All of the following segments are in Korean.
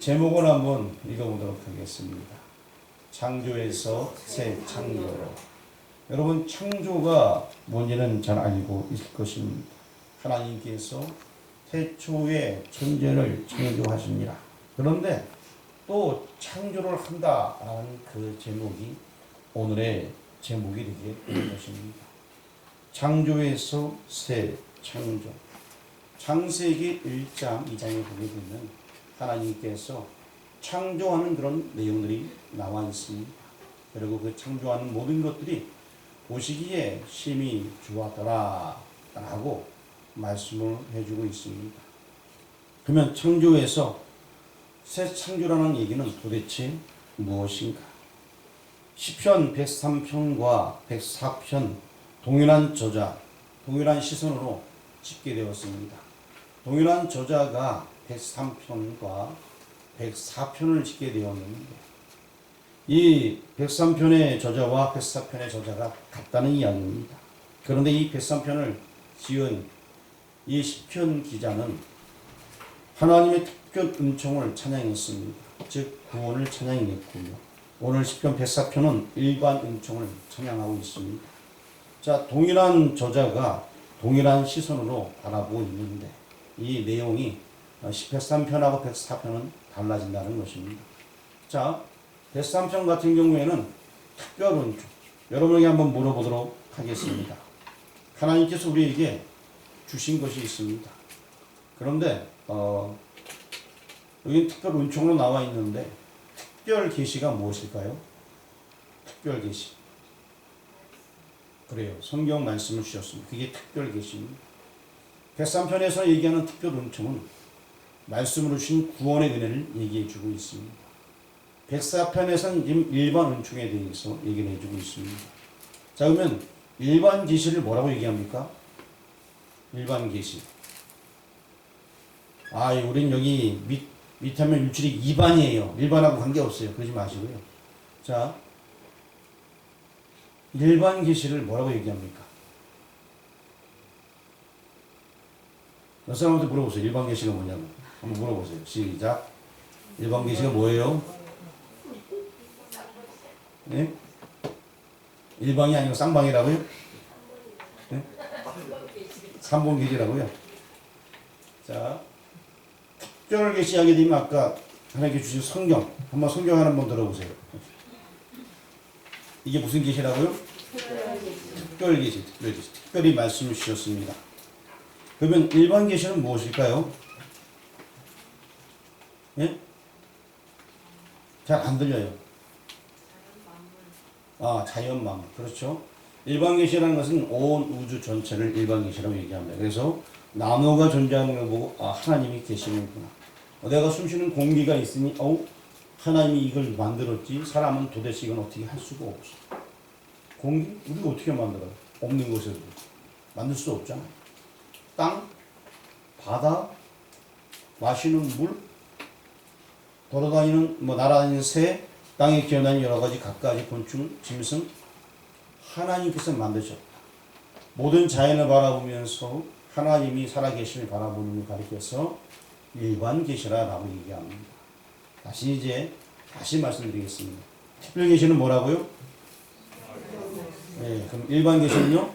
제목을 한번 읽어보도록 하겠습니다. 창조에서 새 창조로. 여러분 창조가 뭔지는 잘 알고 있을 것입니다. 하나님께서 태초에 천재를 창조하십니다. 그런데 또 창조를 한다라는 그 제목이 오늘의 제목이 되게 되는 것입니다. 창조에서 새 창조. 창세기 1장 2장에 보게 되면 하나님께서 창조하는 그런 내용들이 나와 있습니다. 그리고 그 창조하는 모든 것들이 보시기에 심히 좋았더라 라고 말씀을 해주고 있습니다. 그러면 창조에서 새 창조라는 얘기는 도대체 무엇인가? 시편 103편과 104편 동일한 저자, 동일한 시선으로 집계되었습니다. 동일한 저자가 103편과 104편을 짓게 되었는데 이 103편의 저자와 104편의 저자가 같다는 이야기입니다. 그런데 이 103편을 지은 이 시편 기자는 하나님의 특별 은총을 찬양했습니다. 즉 구원을 찬양했고요. 오늘 시편 104편은 일반 은총을 찬양하고 있습니다. 자, 동일한 저자가 동일한 시선으로 바라보고 있는데 이 내용이 103편하고 104편은 달라진다는 것입니다. 자, 103편 같은 경우에는 특별 은총. 여러분에게 한번 물어보도록 하겠습니다. 하나님께서 우리에게 주신 것이 있습니다. 그런데 어, 여기 특별 은총으로 나와 있는데 특별 계시가 무엇일까요? 특별 계시. 그래요. 성경 말씀을 주셨습니다. 그게 특별 계시입니다. 103편에서 얘기하는 특별 은총은 말씀으로 주신 구원의 은혜를 얘기해 주고 있습니다. 104편에서는 지금 일반 은총에 대해서 얘기를 해주고 있습니다. 자, 그러면 일반 계시를 뭐라고 얘기합니까? 일반 계시. 아, 우린 여기 밑, 밑하면 유출이 2반이에요. 일반하고 관계없어요. 그러지 마시고요. 자, 일반 계시를 뭐라고 얘기합니까? 몇 사람한테 물어보세요. 일반 계시가 뭐냐고. 한번 물어보세요. 시작. 일반 계시가 뭐예요? 네? 일방이 아니고 쌍방이라고요? 네? 삼본 계시라고요? 자, 특별 계시하게 되면 아까 하나님께 주신 성경 한번 성경 하나 한번 들어보세요. 이게 무슨 계시라고요? 특별 계시, 특별 계시. 특별히 말씀을 주셨습니다. 그러면 일반 계시는 무엇일까요? 예? 잘 안 들려요. 아, 자연 만물. 그렇죠. 일반 계시라는 것은 온 우주 전체를 일반 계시라고 얘기합니다. 그래서 나무가 존재하는 걸 보고 아, 하나님이 계시는구나. 어, 내가 숨 쉬는 공기가 있으니 어, 하나님이 이걸 만들었지. 사람은 도대체 이건 어떻게 할 수가 없어. 공기 우리가 어떻게 만들어요? 없는 곳에서 만들 수 없잖아. 땅, 바다, 마시는 물, 돌아다니는 뭐 날아다니는 새, 땅에 기어다니는 여러 가지 갖가지 곤충, 짐승 하나님께서 만드셨다. 모든 자연을 바라보면서 하나님이 살아계심을 바라보는 걸 가리켜서 일반 계시라라고 얘기합니다. 다시 이제 다시 말씀드리겠습니다. 특별 계시는 뭐라고요? 예, 그럼 일반 계시는요?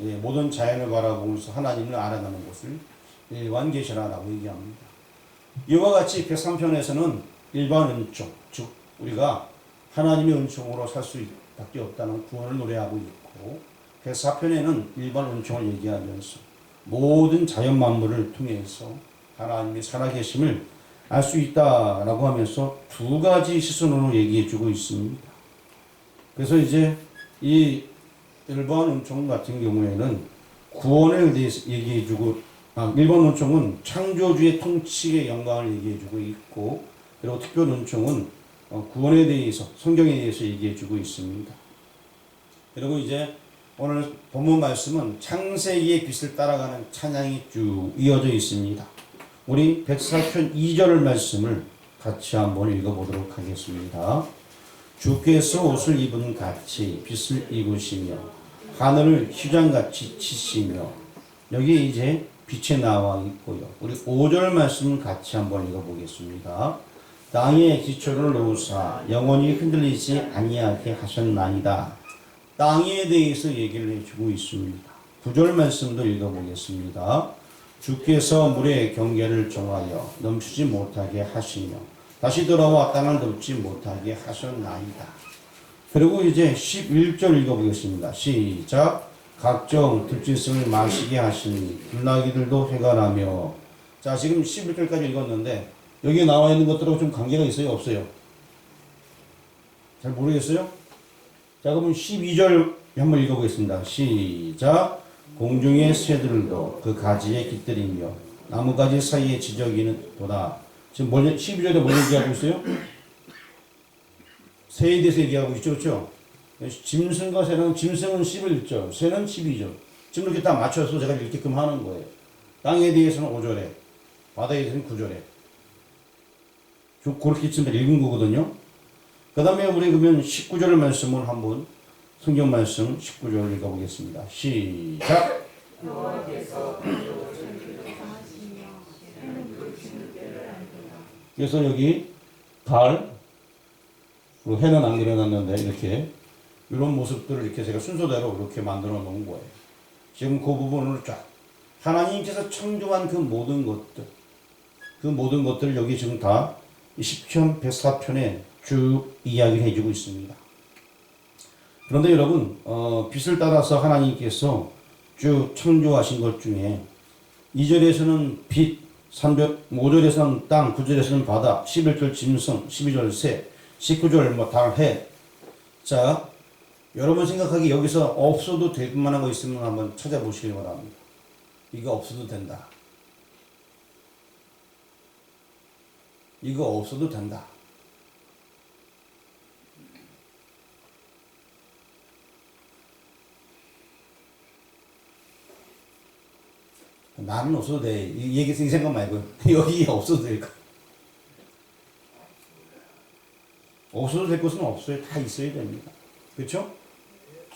예, 모든 자연을 바라보면서 하나님을 알아가는 것을 일반 계시라라고 얘기합니다. 이와 같이 103편에서는 일반 은총, 즉 우리가 하나님의 은총으로 살 수 밖에 없다는 구원을 노래하고 있고 104편에는 일반 은총을 얘기하면서 모든 자연 만물을 통해서 하나님의 살아계심을 알 수 있다라고 하면서 두 가지 시선으로 얘기해 주고 있습니다. 그래서 이제 이 일반 은총 같은 경우에는 구원에 대해서 얘기해 주고 아, 일반 은총은 창조주의 통치의 영광을 얘기해주고 있고 그리고 특별 은총은 어, 구원에 대해서 성경에 대해서 얘기해주고 있습니다. 그리고 이제 오늘 본문 말씀은 창세기의 빛을 따라가는 찬양이 쭉 이어져 있습니다. 우리 104편 2절 말씀을 같이 한번 읽어보도록 하겠습니다. 주께서 옷을 입은 같이 빛을 입으시며 하늘을 휘장같이 치시며 여기 이제 빛에 나와 있고요. 우리 5절 말씀 같이 한번 읽어보겠습니다. 땅에 기초를 놓으사 영원히 흔들리지 아니하게 하셨나이다. 땅에 대해서 얘기를 해주고 있습니다. 9절 말씀도 읽어보겠습니다. 주께서 물의 경계를 정하여 넘치지 못하게 하시며 다시 돌아와 땅을 덮지 못하게 하셨나이다. 그리고 이제 11절 읽어보겠습니다. 시작. 각종 들짐승을 마시게 하시니 불나기들도 회가 나며 자 지금 11절까지 읽었는데 여기 나와 있는 것들하고 좀 관계가 있어요? 없어요? 잘 모르겠어요? 자 그러면 12절 한번 읽어보겠습니다. 시작. 공중의 새들도 그 가지에 깃들이며 나무가지 사이에 지저귀는 도다. 지금 뭘, 12절에 뭘 얘기하고 있어요? 새에 대해서 얘기하고 있죠. 그렇죠? 짐승과 새는, 짐승은 11절, 새는 12절. 지금 이렇게 다 맞춰서 제가 읽게끔 하는 거예요. 땅에 대해서는 5절에, 바다에 대해서는 9절에. 그렇게 지금 읽은 거거든요. 그 다음에 우리 그러면 19절 말씀을 한번 성경 말씀 19절 읽어보겠습니다. 시작. 그래서 여기 달, 해는 안 그려놨는데 이렇게 이런 모습들을 이렇게 제가 순서대로 이렇게 만들어 놓은 거예요. 지금 그 부분을 쫙 하나님께서 창조한 그 모든 것들, 그 모든 것들을 여기 지금 다 10편, 104편에 쭉 이야기를 해주고 있습니다. 그런데 여러분, 어, 빛을 따라서 하나님께서 쭉 창조하신 것 중에 2절에서는 빛, 3절, 5절에서는 땅, 9절에서는 바다, 11절 짐승, 12절 새, 19절 뭐 달, 해. 자, 여러분 생각하기 여기서 없어도 될 만한 거 있으면 한번 찾아보시기 바랍니다. 이거 없어도 된다. 이거 없어도 된다. 나는 없어도 돼. 이 얘기, 이 생각 말고. 여기 없어도 될 거. 없어도 될 것은 없어요. 다 있어야 됩니다. 그렇죠?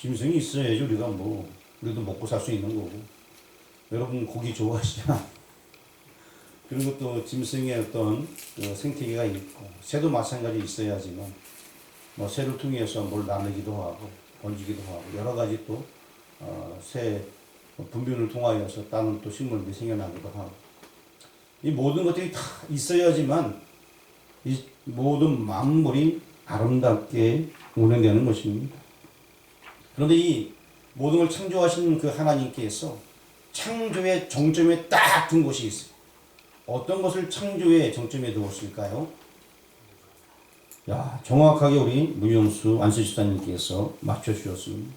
짐승이 있어야지 우리가 뭐, 우리도 먹고 살 수 있는 거고. 여러분 고기 좋아하시잖아. 그리고 또 짐승의 어떤 그 생태계가 있고, 새도 마찬가지 있어야지만, 뭐 새를 통해서 뭘 나누기도 하고, 번지기도 하고, 여러 가지 또, 어, 새 분변을 통하여서 다른 또 식물들이 생겨나기도 하고. 이 모든 것들이 다 있어야지만, 이 모든 만물이 아름답게 운행되는 것입니다. 그런데 이 모든 걸 창조하신 그 하나님께서 창조의 정점에 딱 둔 곳이 있어요. 어떤 것을 창조의 정점에 두었을까요? 야, 정확하게 우리 문영수 안수집사님께서 맞춰주셨습니다.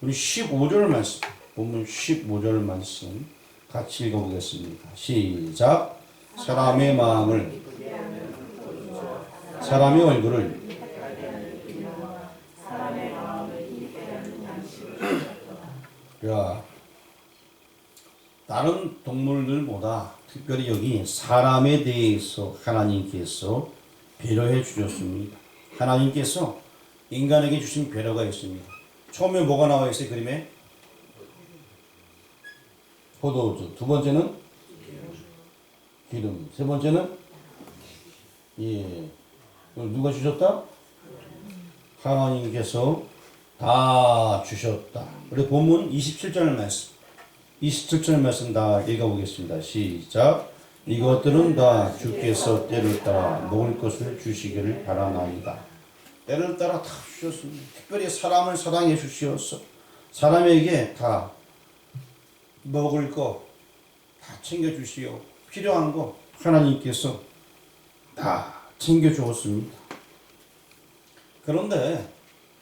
우리 15절 말씀, 본문 15절 말씀 같이 읽어보겠습니다. 시작. 사람의 마음을, 사람의 얼굴을 야, 다른 동물들보다 특별히 여기 사람에 대해서 하나님께서 배려해 주셨습니다. 하나님께서 인간에게 주신 배려가 있습니다. 처음에 뭐가 나와 있어요, 그림에? 포도주. 두 번째는 기름. 세 번째는 예. 누가 주셨다? 하나님께서 다 주셨다. 우리 본문 27절 말씀. 27절 말씀 다 읽어보겠습니다. 시작. 이것들은 다 주께서 때를 따라 먹을 것을 주시기를 바라나이다. 때를 따라 다 주셨습니다. 특별히 사람을 사랑해 주시었어. 사람에게 다 먹을 거 다 챙겨 주시오. 필요한 거 하나님께서 다 챙겨 주었습니다. 그런데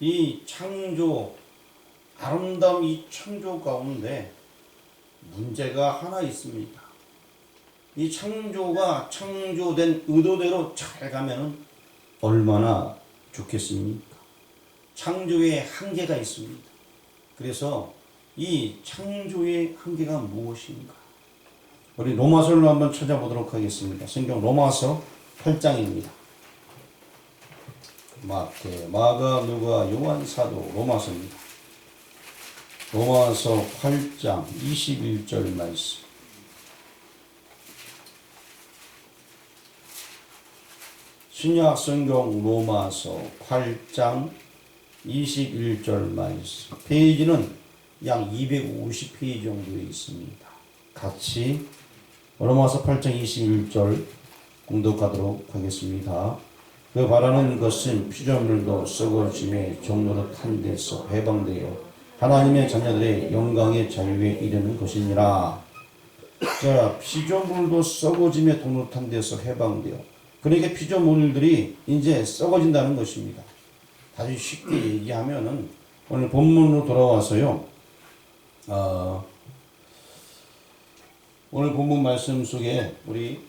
이 창조 아름다운 이 창조 가운데 문제가 하나 있습니다. 이 창조가 창조된 의도대로 잘 가면은 얼마나 좋겠습니까? 창조의 한계가 있습니다. 그래서 이 창조의 한계가 무엇인가? 우리 로마서를 한번 찾아보도록 하겠습니다. 성경 로마서 8장입니다. 마크, 그, 마가, 누가, 요한 사도, 로마서입니다. 로마서 8장 21절 말씀. 신약 성경 로마서 8장 21절 말씀. 페이지는 약 250페이지 정도에 있습니다. 같이 로마서 8장 21절 공독하도록 하겠습니다. 그 바라는 것은 피조물도 썩어짐의 종로로 탄 데서 해방되어 하나님의 자녀들의 영광의 자유에 이르는 것이니라. 자, 피조물도 썩어짐의 동로 탄 데서 해방되어 그러니까 피조물들이 이제 썩어진다는 것입니다. 아주 쉽게 얘기하면은 오늘 본문으로 돌아와서요. 어, 오늘 본문 말씀 속에 우리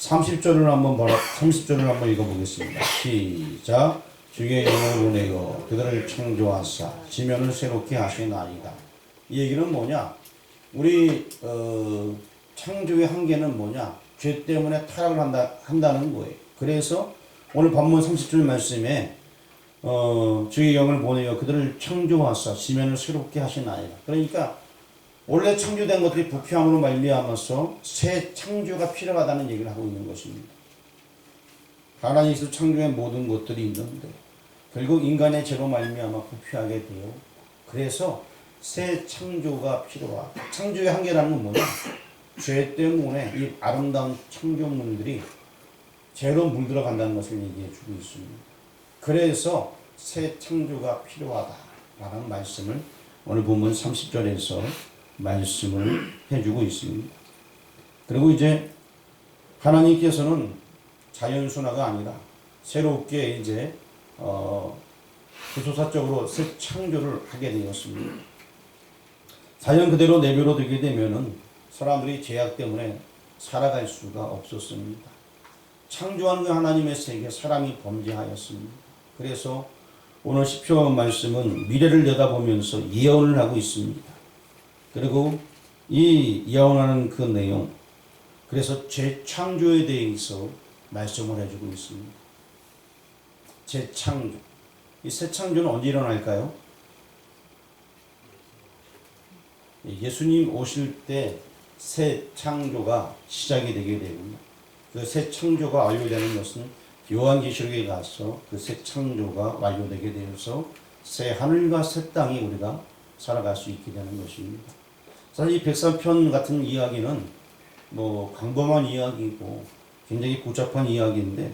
30절을 한번 봐라. 30절을 한번 읽어보겠습니다. 시작. 주의 영을 보내고 그들을 창조하사 지면을 새롭게 하시나이다. 이 얘기는 뭐냐? 우리 어, 창조의 한계는 뭐냐? 죄 때문에 타락을 한다, 한다는 거예요. 그래서 오늘 본문 30절 말씀에 어, 주의 영을 보내어 그들을 창조하사 지면을 새롭게 하시나이다. 그러니까 원래 창조된 것들이 부패함으로 말미암아서 새 창조가 필요하다는 얘기를 하고 있는 것입니다. 하나님께서 창조한 모든 것들이 있는데 결국 인간의 죄로 말미암아 부패하게 돼요. 그래서 새 창조가 필요하다. 창조의 한계라는 건 뭐냐? 죄 때문에 이 아름다운 창조물들이 죄로 물들어 간다는 것을 얘기해 주고 있습니다. 그래서 새 창조가 필요하다라는 말씀을 오늘 본문 30절에서 말씀을 해주고 있습니다. 그리고 이제 하나님께서는 자연순화가 아니라 새롭게 이제 어, 구소사적으로 새 창조를 하게 되었습니다. 자연 그대로 내버려 두게 되면은 사람들이 제약 때문에 살아갈 수가 없었습니다. 창조하는 그 하나님의 세계 사람이 범죄하였습니다. 그래서 오늘 시편 말씀은 미래를 내다보면서 예언을 하고 있습니다. 그리고 이 예언하는 그 내용 그래서 재창조에 대해서 말씀을 해주고 있습니다. 재창조 이 새 창조는 언제 일어날까요? 예수님 오실 때 새 창조가 시작이 되게 되군요. 그 새 창조가 완료되는 것은 요한계시록에 가서 그 새 창조가 완료되게 되어서 새 하늘과 새 땅이 우리가 살아갈 수 있게 되는 것입니다. 사실 이 백삼편 같은 이야기는 뭐 광범한 이야기고 굉장히 복잡한 이야기인데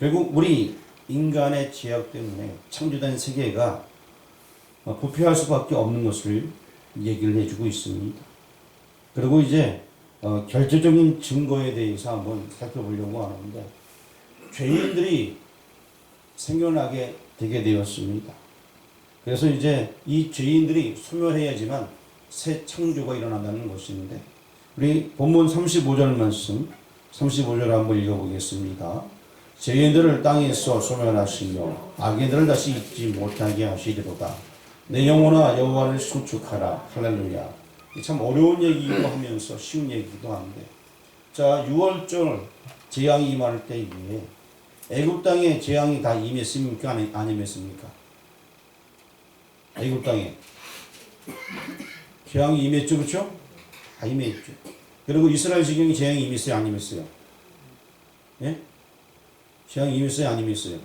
결국 우리 인간의 제약 때문에 창조된 세계가 부패할 수밖에 없는 것을 얘기를 해주고 있습니다. 그리고 이제 어, 결정적인 증거에 대해서 한번 살펴보려고 하는데 죄인들이 생겨나게 되게 되었습니다. 그래서 이제 이 죄인들이 소멸해야지만 새 창조가 일어난다는 것인데 우리 본문 35절 말씀 35절 한번 읽어보겠습니다. 죄인들을 땅에서 소멸하시며 악인들을 다시 잊지 못하게 하시리로다. 내 영혼아 여호와를 수축하라. 할렐루야. 참 어려운 얘기이기도 하면서 쉬운 얘기기도 한데 자 6월절 재앙이 임할 때에 애굽 땅에 재앙이 다 임했습니까? 아니, 안 임했습니까? 애굽 땅에 재앙이 임했죠, 그렇죠? 다 임했죠. 그리고 이스라엘 지경이 재앙이 임했어요, 안 임했어요? 예? 재앙이 임했어요, 안 임했어요?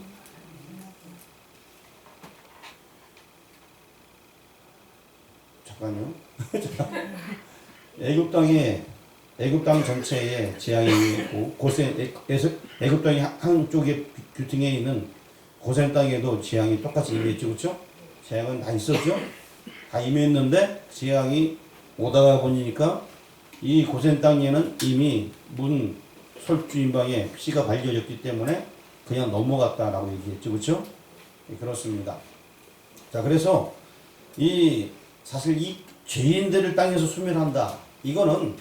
잠깐요. 애굽 땅에 애굽 땅 전체에 재앙이 있고 고센 애굽 땅이 한쪽에 규팅해 있는 고센 땅에도 재앙이 똑같이 임했죠, 그렇죠? 재앙은 다 있었죠. 다 임했는데 재앙이 오다가 보니까 이 고센 땅에는 이미 문 설주인방에 피가 발려졌기 때문에 그냥 넘어갔다라고 얘기했죠, 그렇죠? 네, 그렇습니다. 자, 그래서 이 사실 이 죄인들을 땅에서 소멸한다. 이거는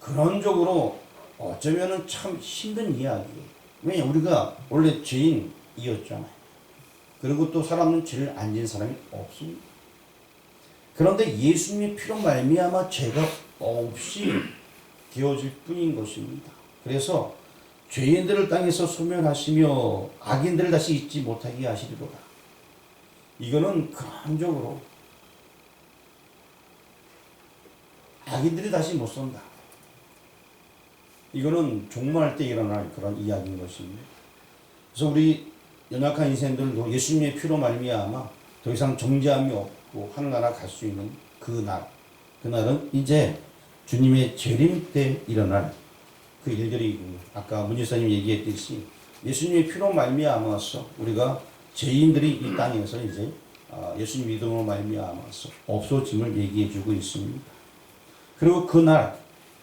그런적으로 어쩌면은 참 힘든 이야기예요. 왜냐 우리가 원래 죄인이었잖아요. 그리고 또 사람은 죄를 안 지은 사람이 없습니다. 그런데 예수님의 피로 말미암아 죄가 없이 되어질 뿐인 것입니다. 그래서 죄인들을 땅에서 소멸하시며 악인들을 다시 잊지 못하게 하시리로다. 이거는 근원적으로 악인들이 다시 못 선다. 이거는 종말 때 일어날 그런 이야기인 것입니다. 그래서 우리 연약한 인생들도 예수님의 피로 말미암아 더 이상 정죄함이 없고 하늘나라 갈 수 있는 그 날, 그날은 이제 주님의 재림 때 일어날 그 일들이 아까 문지사님 얘기했듯이 예수님의 피로 말미암아서 우리가 죄인들이 이 땅에서 이제 아, 예수님 믿음으로 말미암아서 없어짐을 얘기해주고 있습니다. 그리고 그날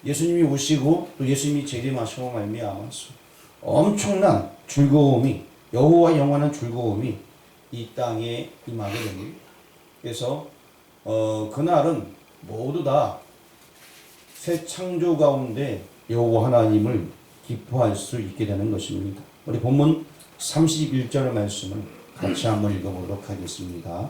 예수님이 오시고 또 예수님이 재림하시고 말미암아서 엄청난 즐거움이 여호와 영원한 즐거움이 이 땅에 임하게 됩니다. 그래서 어, 그날은 모두 다 새 창조 가운데 여호와 하나님을 기뻐할 수 있게 되는 것입니다. 우리 본문 31절 말씀을 같이 한번 읽어보도록 하겠습니다.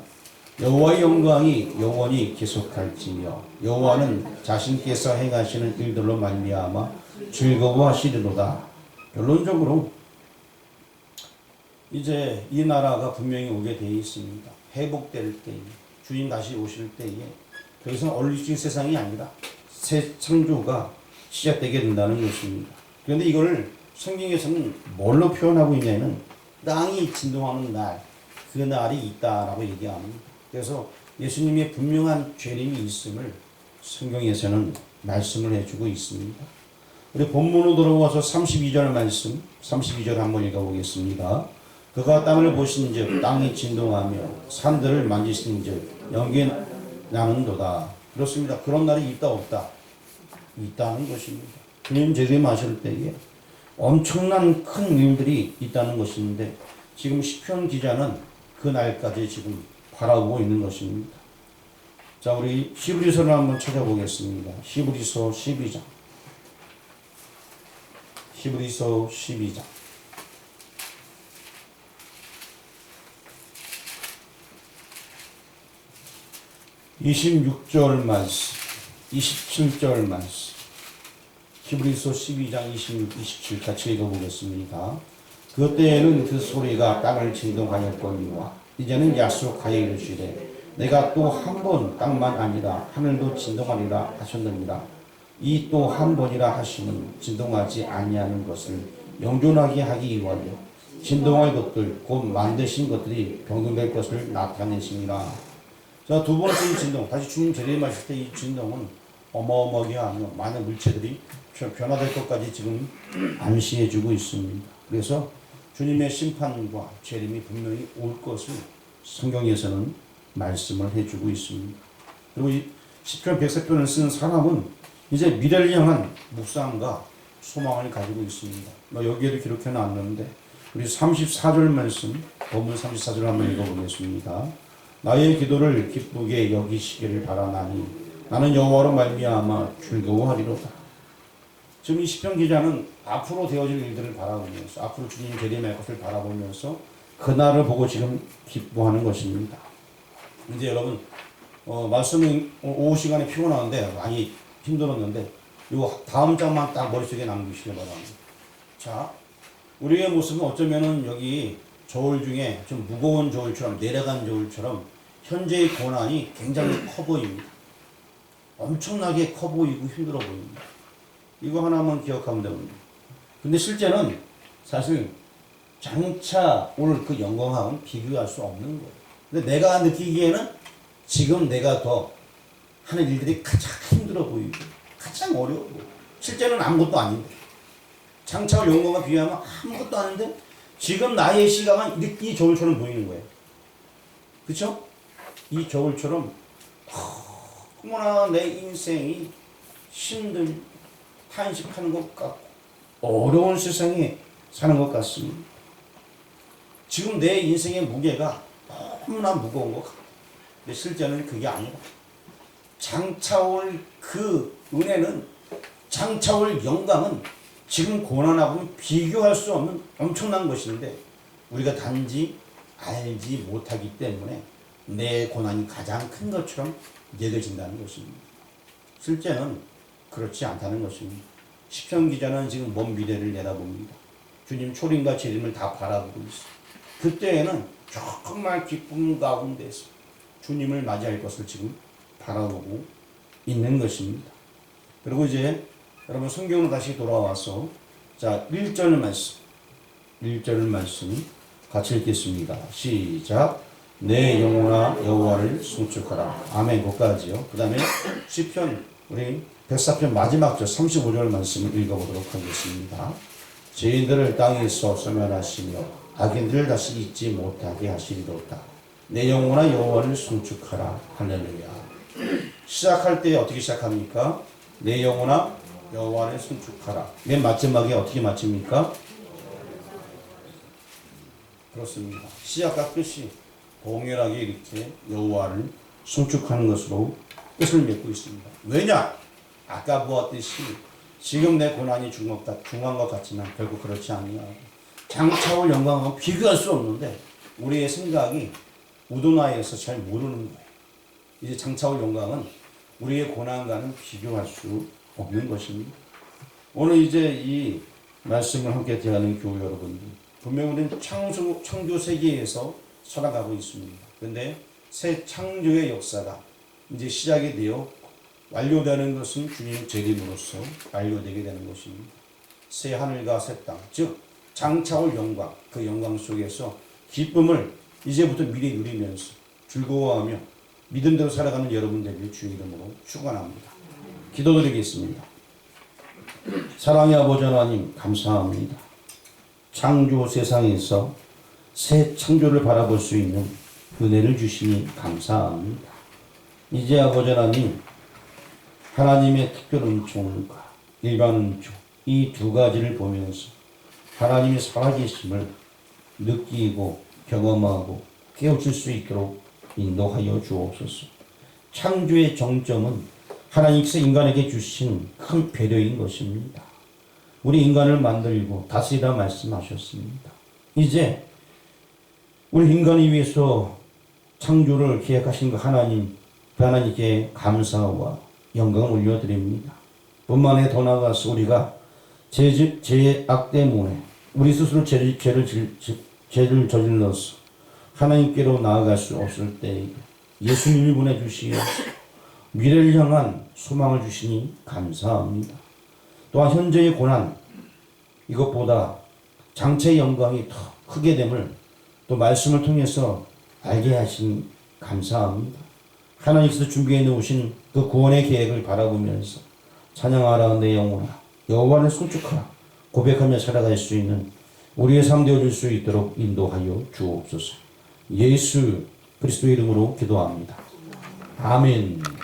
여호와의 영광이 영원히 계속할지며 여호와는 자신께서 행하시는 일들로 말미암아 즐거워하시리로다. 결론적으로 이제 이 나라가 분명히 오게 되어 있습니다. 회복될 때에 주님 다시 오실 때에 더 이상 얼리진 세상이 아니라 새 창조가 시작되게 된다는 것입니다. 그런데 이걸 성경에서는 뭘로 표현하고 있냐면 땅이 진동하는 날, 그 날이 있다라고 얘기합니다. 그래서 예수님의 분명한 죄림이 있음을 성경에서는 말씀을 해주고 있습니다. 우리 본문으로 들어와서 32절 말씀, 32절 한번 읽어보겠습니다. 그가 땅을 보신즉 땅이 진동하며 산들을 만지신즉 연기 나는도다. 그렇습니다. 그런 날이 있다 없다 있다는 것입니다. 주님 재림하실 때에 엄청난 큰 일들이 있다는 것인데 지금 시편 기자는 그 날까지 지금 바라보고 있는 것입니다. 자, 우리 히브리서를 한번 찾아보겠습니다. 히브리서 12장. 히브리서 12장. 26절 말씀, 27절 말씀. 히브리서 12장 26, 27 같이 읽어보겠습니다. 그때에는 그 소리가 땅을 진동하였거니와 이제는 약속하여 이르시되 내가 또 한 번 땅만 아니라 하늘도 진동하리라 하셨느니라. 이 또 한 번이라 하시는 진동하지 아니하는 것을 영존하게 하기 위하여 진동할 것들 곧 만드신 것들이 변경될 것을 나타내시니라. 자, 두 번째 진동. 다시 주님 재림하실 때 이 진동은 어마어마하게 하며 많은 물체들이 변화될 것까지 지금 암시해주고 있습니다. 그래서 주님의 심판과 재림이 분명히 올 것을 성경에서는 말씀을 해주고 있습니다. 그리고 이 시편 100편을 쓴 사람은 이제 미래를 향한 묵상과 소망을 가지고 있습니다. 뭐 여기에도 기록해 놨는데 우리 34절 말씀, 본문 34절 한번 읽어보겠습니다. 나의 기도를 기쁘게 여기시기를 바라나니 나는 여호와로 말미암아 즐거워하리로다. 지금 이 시편 기자는 앞으로 되어질 일들을 바라보면서 앞으로 주님 재림할 것을 바라보면서 그날을 보고 지금 기뻐하는 것입니다. 이제 여러분 어, 말씀이 오후 시간에 피곤하는데 많이 힘들었는데 요 다음 장만 딱 머릿속에 남기시기 바랍니다. 자, 우리의 모습은 어쩌면은 여기 저울 중에 좀 무거운 저울처럼 내려간 저울처럼 현재의 고난이 굉장히 커 보입니다. 엄청나게 커 보이고 힘들어 보입니다. 이거 하나만 기억하면 됩니다. 근데 실제는 사실 장차 올 그 영광하고는 비교할 수 없는 거예요. 근데 내가 느끼기에는 지금 내가 더 하는 일들이 가장 힘들어 보이고 가장 어려워 보이고 실제는 아무것도 아닌데 장차 올 영광과 비교하면 아무것도 아닌데 지금 나의 시각은 이 저울처럼 보이는 거예요. 그쵸? 이 저울처럼 너무나 내 인생이 힘들 탄식하는 것 같고 어려운 세상에 사는 것 같습니다. 지금 내 인생의 무게가 너무나 무거운 것 같아요. 근데 실제는 그게 아니라 장차올 그 은혜는 장차올 영광은 지금 고난하고 비교할 수 없는 엄청난 것인데 우리가 단지 알지 못하기 때문에 내 고난이 가장 큰 것처럼 여겨진다는 것입니다. 실제는 그렇지 않다는 것입니다. 시편 기자는 지금 먼 미래를 내다봅니다. 주님 초림과 재림을 다 바라보고 있어요. 그때에는 정말 기쁨 가운데서 주님을 맞이할 것을 지금 바라보고 있는 것입니다. 그리고 이제 여러분 성경으로 다시 돌아와서 자 1절 말씀 1절 말씀 같이 읽겠습니다. 시작 내 영혼아 여호와를 송축하라. 아멘 거기까지요. 그 다음에 시편 우리 백사편 마지막 절 35절 말씀을 읽어보도록 하겠습니다. 죄인들을 땅에서 소멸하시며 악인들을 다시 잊지 못하게 하시리로다. 내 영혼아 여호와를 송축하라. 할렐루야. 시작할 때 어떻게 시작합니까? 내 영혼아 여호와를 송축하라. 맨 마지막에 어떻게 마칩니까? 그렇습니다. 시작과 끝이 동일하게 이렇게 여호와를 송축하는 것으로 뜻을 맺고 있습니다. 왜냐? 아까 보았듯이 지금 내 고난이 중한 것, 같지만 결국 그렇지 아니야. 장차올 영광하고 비교할 수 없는데 우리의 생각이 우도나이에서 잘 모르는 거예요. 이제 장차올 영광은 우리의 고난과는 비교할 수 없는 것입니다. 오늘 이제 이 말씀을 함께 대하는 교우 여러분들 분명 우리는 창조, 창조 세계에서 살아가고 있습니다. 그런데 새 창조의 역사가 이제 시작이 되어 완료되는 것은 주님 재림으로써 완료되게 되는 것입니다. 새 하늘과 새 땅, 즉 장차 올 영광, 그 영광 속에서 기쁨을 이제부터 미리 누리면서 즐거워하며 믿음대로 살아가는 여러분 되길 주 이름으로 축원합니다. 기도드리겠습니다. 사랑의 아버지 하나님 감사합니다. 창조 세상에서 새 창조를 바라볼 수 있는 은혜를 주시니 감사합니다. 이제 아버지 하나님 하나님의 특별 은총과 일반 은총 이 두 가지를 보면서 하나님의 살아계심을 느끼고 경험하고 깨우칠 수 있도록 인도하여 주옵소서. 창조의 정점은 하나님께서 인간에게 주신 큰 배려인 것입니다. 우리 인간을 만들고 다스리라 말씀하셨습니다. 이제 우리 인간을 위해서 창조를 기획하신 그 하나님, 그 하나님께 감사와 영광을 올려드립니다. 뿐만 아니라 더 나아가서 우리가 죄, 죄악 때문에 우리 스스로 죄를, 죄를, 죄를 저질러서 하나님께로 나아갈 수 없을 때 예수님을 보내주시어 미래를 향한 소망을 주시니 감사합니다. 또한 현재의 고난 이것보다 장차의 영광이 더 크게 됨을 또 말씀을 통해서 알게 하시니 감사합니다. 하나님께서 준비해 놓으신 그 구원의 계획을 바라보면서 찬양하라 내 영혼아 여호와를 송축하라 고백하며 살아갈 수 있는 우리의 삶 되어줄 수 있도록 인도하여 주옵소서. 예수 그리스도 이름으로 기도합니다. 아멘.